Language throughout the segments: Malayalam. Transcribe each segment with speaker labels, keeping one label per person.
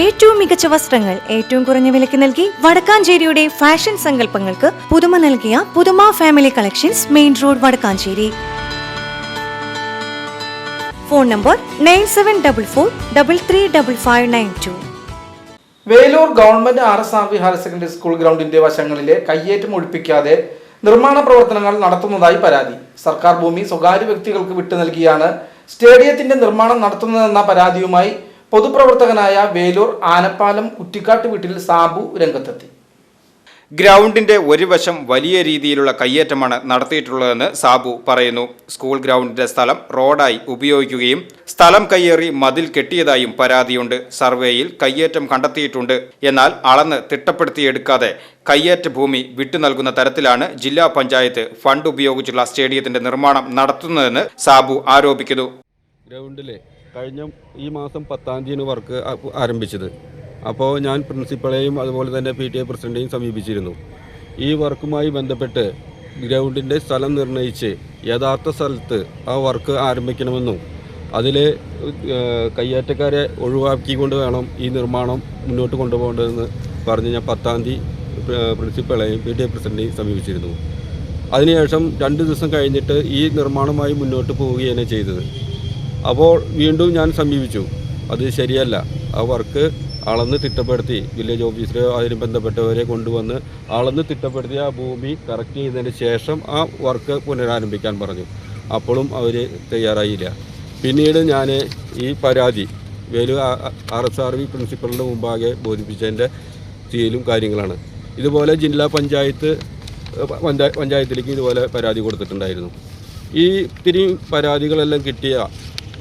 Speaker 1: ഏറ്റവും മികച്ച വസ്ത്രങ്ങൾ ഏറ്റവും കുറഞ്ഞ വിലയ്ക്ക് നൽകി വടക്കാഞ്ചേരിയുടെ ഫാഷൻ സങ്കല്പങ്ങൾക്ക് പുതുമ നൽകിയ പുതുമ family collections main road Vadakkanchery. Phone number nine seven double four double three double five nine two
Speaker 2: Velur government R S R V higher secondary school ഗ്രൗണ്ടിന്റെ വശങ്ങളിലെ കയ്യേറ്റം ഒഴിപ്പിക്കാതെ നിർമ്മാണ പ്രവർത്തനങ്ങൾ നടത്തുന്നതായി പരാതി. സർക്കാർ ഭൂമി സ്വകാര്യ വ്യക്തികൾക്ക് വിട്ടു നൽകിയാണ് സ്റ്റേഡിയത്തിന്റെ നിർമ്മാണം നടത്തുന്നതെന്ന പരാതിയുമായി പൊതുപ്രവർത്തകനായ വേലൂർ ആനപ്പാലം കുറ്റിക്കാട്ട് വീട്ടിൽ സാബു രംഗത്തെത്തി.
Speaker 3: ഗ്രൗണ്ടിന്റെ ഒരു വശം വലിയ രീതിയിലുള്ള കയ്യേറ്റമാണ് നടത്തിയിട്ടുള്ളതെന്ന് സാബു പറയുന്നു. സ്കൂൾ ഗ്രൗണ്ടിന്റെ സ്ഥലം റോഡായി ഉപയോഗിക്കുകയും സ്ഥലം കയ്യേറി മതിൽ കെട്ടിയതായും പരാതിയുണ്ട്. സർവേയിൽ കയ്യേറ്റം കണ്ടെത്തിയിട്ടുണ്ട്. എന്നാൽ അളന്ന് തിട്ടപ്പെടുത്തിയെടുക്കാതെ കയ്യേറ്റ ഭൂമി വിട്ടു നൽകുന്ന തരത്തിലാണ് ജില്ലാ പഞ്ചായത്ത് ഫണ്ട് ഉപയോഗിച്ചുള്ള സ്റ്റേഡിയത്തിന്റെ നിർമ്മാണം നടത്തുന്നതെന്ന് സാബു ആരോപിക്കുന്നു.
Speaker 4: കഴിഞ്ഞ ഈ മാസം പത്താം തീയതിയാണ് വർക്ക് ആരംഭിച്ചത്. അപ്പോൾ ഞാൻ പ്രിൻസിപ്പളെയും അതുപോലെ തന്നെ പി ടി എ പ്രസിഡന്റെയും സമീപിച്ചിരുന്നു. ഈ വർക്കുമായി ബന്ധപ്പെട്ട് ഗ്രൗണ്ടിന്റെ സ്ഥലം നിർണയിച്ച് യഥാർത്ഥ സ്ഥലത്ത് ആ വർക്ക് ആരംഭിക്കണമെന്നും അതിൽ കയ്യേറ്റക്കാരെ ഒഴിവാക്കിക്കൊണ്ട് വേണം ഈ നിർമ്മാണം മുന്നോട്ട് കൊണ്ടുപോകേണ്ടതെന്ന് പറഞ്ഞ് ഞാൻ പത്താം തീയതി പ്ര- പ്രിൻസിപ്പളെയും പി ടി എ പ്രസിഡന്റെയും സമീപിച്ചിരുന്നു. അതിനുശേഷം രണ്ട് ദിവസം കഴിഞ്ഞിട്ട് ഈ നിർമ്മാണമായി മുന്നോട്ട് പോവുകയാണ് ചെയ്തത്. അപ്പോൾ വീണ്ടും ഞാൻ സമീപിച്ചു. അത് ശരിയല്ല. ആ വർക്ക് അളന്ന് തിട്ടപ്പെടുത്തി വില്ലേജ് ഓഫീസറെ അതിന് ബന്ധപ്പെട്ടവരെ കൊണ്ടുവന്ന് അളന്ന് തിട്ടപ്പെടുത്തി ആ ഭൂമി കറക്റ്റ് ചെയ്തതിന് ശേഷം ആ വർക്ക് പുനരാരംഭിക്കാൻ പറഞ്ഞു. അപ്പോഴും അവർ തയ്യാറായില്ല. പിന്നീട് ഞാൻ ഈ പരാതി Velu R S R V പ്രിൻസിപ്പളിന്റെ മുമ്പാകെ ബോധിപ്പിച്ചതിന്റെ തീയിലും കാര്യങ്ങളാണ്. ഇതുപോലെ ജില്ലാ പഞ്ചായത്ത് പഞ്ചായത്തിലേക്ക് ഇതുപോലെ പരാതി കൊടുത്തിട്ടുണ്ടായിരുന്നു. ഈ ഇത്തിരി പരാതികളെല്ലാം കിട്ടിയ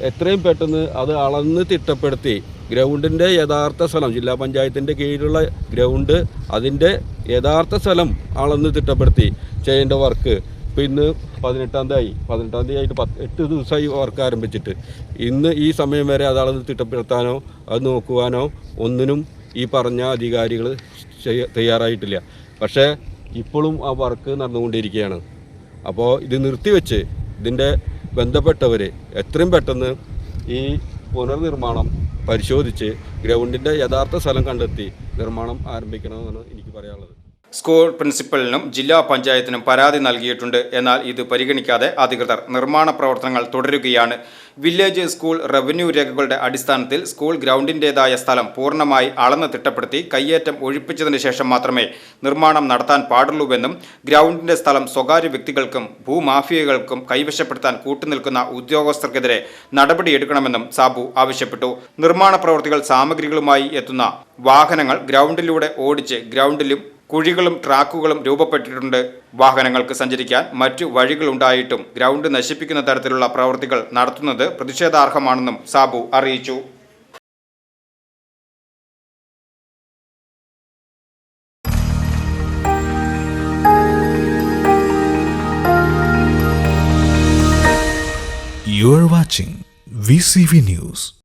Speaker 4: എത്രയും പെട്ടെന്ന് അത് അളന്ന് തിട്ടപ്പെടുത്തി ഗ്രൗണ്ടിന്റെ യഥാർത്ഥ സ്ഥലം ജില്ലാ പഞ്ചായത്തിന്റെ കീഴിലുള്ള ഗ്രൗണ്ട് അതിന്റെ യഥാർത്ഥ സ്ഥലം അളന്ന് തിട്ടപ്പെടുത്തി ചെയ്യേണ്ട വർക്ക്. ഇപ്പോൾ ഇന്ന് പതിനെട്ടാം തീയതി പതിനെട്ടാം തീയതി ആയിട്ട് പത്ത് എട്ട് ദിവസമായി വർക്ക് ആരംഭിച്ചിട്ട്. ഇന്ന് ഈ സമയം വരെ അത് അളന്ന് തിട്ടപ്പെടുത്താനോ അത് നോക്കുവാനോ ഒന്നിനും ഈ പറഞ്ഞ അധികാരികൾ തയ്യാറായിട്ടില്ല. പക്ഷേ ഇപ്പോഴും ആ വർക്ക് നടന്നുകൊണ്ടിരിക്കുകയാണ്. അപ്പോൾ ഇത് നിർത്തിവെച്ച് ഇതിന്റെ ബന്ധപ്പെട്ടവർ എത്രയും പെട്ടെന്ന് ഈ പുനർനിർമ്മാണം പരിശോധിച്ച് ഗ്രൗണ്ടിന്റെ യഥാർത്ഥ സ്ഥലം കണ്ടെത്തി നിർമ്മാണം ആരംഭിക്കണമെന്നാണ് എനിക്ക് പറയാനുള്ളത്.
Speaker 3: സ്കൂൾ പ്രിൻസിപ്പലിനും ജില്ലാ പഞ്ചായത്തിനും പരാതി നൽകിയിട്ടുണ്ട്. എന്നാൽ ഇത് പരിഗണിക്കാതെ അധികൃതർ നിർമ്മാണ പ്രവർത്തനങ്ങൾ തുടരുകയാണ്. വില്ലേജ് സ്കൂൾ റവന്യൂ രേഖകളുടെ അടിസ്ഥാനത്തിൽ സ്കൂൾ ഗ്രൗണ്ടിന്റെതായ സ്ഥലം പൂർണമായി അളന്ന് തിട്ടപ്പെടുത്തി കയ്യേറ്റം ഒഴിപ്പിച്ചതിന് ശേഷം മാത്രമേ നിർമ്മാണം നടത്താൻ പാടുള്ളൂവെന്നും ഗ്രൗണ്ടിന്റെ സ്ഥലം സ്വകാര്യ വ്യക്തികൾക്കും ഭൂമാഫിയകൾക്കും കൈവശപ്പെടുത്താൻ കൂട്ടുനിൽക്കുന്ന ഉദ്യോഗസ്ഥർക്കെതിരെ നടപടിയെടുക്കണമെന്നും സാബു ആവശ്യപ്പെട്ടു. നിർമ്മാണ പ്രവൃത്തികൾ സാമഗ്രികളുമായി എത്തുന്ന വാഹനങ്ങൾ ഗ്രൗണ്ടിലൂടെ ഓടിച്ച് ഗ്രൗണ്ടിലും കുഴികളും ട്രാക്കുകളും രൂപപ്പെട്ടിട്ടുണ്ട് വാഹനങ്ങൾക്ക് സഞ്ചരിക്കാൻ മറ്റു വഴികളുണ്ടായിട്ടും ഗ്രൗണ്ട് നശിപ്പിക്കുന്ന തരത്തിലുള്ള പ്രവൃത്തികൾ നടത്തുന്നത് പ്രതിഷേധാർഹമാണെന്നും സാബു അറിയിച്ചു
Speaker 5: You are watching VCV News.